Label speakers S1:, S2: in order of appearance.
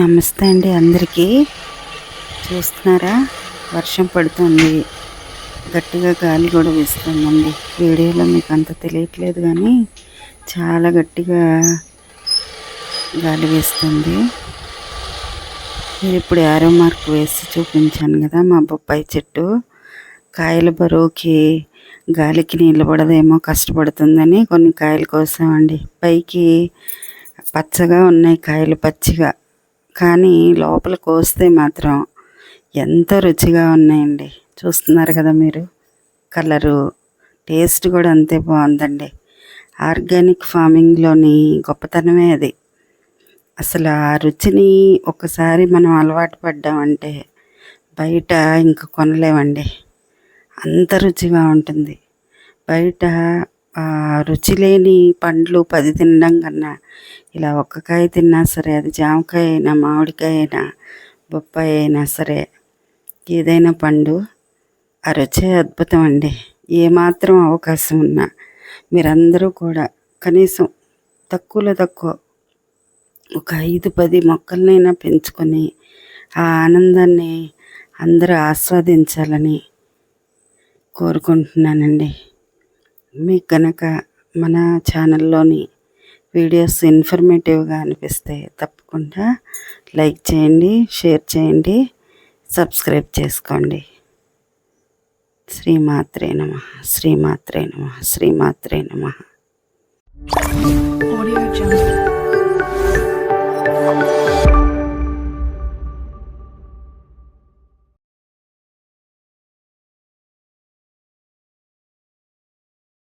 S1: నమస్తే అండి అందరికీ. చూస్తున్నారా? వర్షం పడుతుంది. గట్టిగా గాలి కూడా వేస్తుందండి. వీడియోలో మీకు అంత తెలియట్లేదు కానీ చాలా గట్టిగా గాలి వేస్తుంది. మీరు ఇప్పుడు యారో మార్క్ వేసి చూపించాను కదా మా బొప్పాయి చెట్టు. కాయల బరువుకి గాలికి నీళ్ళు పడదేమో కష్టపడుతుందని కొన్ని కాయలు కోసామండి. పైకి పచ్చగా ఉన్నాయి కాయలు పచ్చిగా. కానీ లోపల కోస్తే మాత్రం ఎంత రుచిగా ఉన్నాయండి. చూస్తున్నారు కదా మీరు? కలరు టేస్ట్ కూడా అంతే బాగుందండి. ఆర్గానిక్ ఫార్మింగ్లోని గొప్పతనమే అది. అసలు ఆ రుచిని ఒకసారి మనం అలవాటు పడ్డామంటే బయట ఇంక కొనలేమండి. అంత రుచిగా ఉంటుంది. బయట రుచి లేని పండ్లు పది తినడం కన్నా ఇలా ఒక్కకాయ తిన్నా సరే అది జామకాయ అయినా మామిడికాయ అయినా బొప్పాయి అయినా సరే ఏదైనా పండు ఆ రుచే అద్భుతం అండి. ఏమాత్రం అవకాశం ఉన్నా మీరందరూ కూడా కనీసం తక్కువలో తక్కువ ఒక ఐదు పది మొక్కలనైనా పెంచుకొని ఆ ఆనందాన్ని అందరూ ఆస్వాదించాలని కోరుకుంటున్నానండి. మీకు కనుక మన ఛానల్లోని వీడియోస్ ఇన్ఫర్మేటివ్గా అనిపిస్తే తప్పకుండా లైక్ చేయండి షేర్ చేయండి సబ్స్క్రైబ్ చేసుకోండి. శ్రీమాత్రే నమ శ్రీమాత్రే నమ శ్రీమాత్రే నమ.
S2: Audio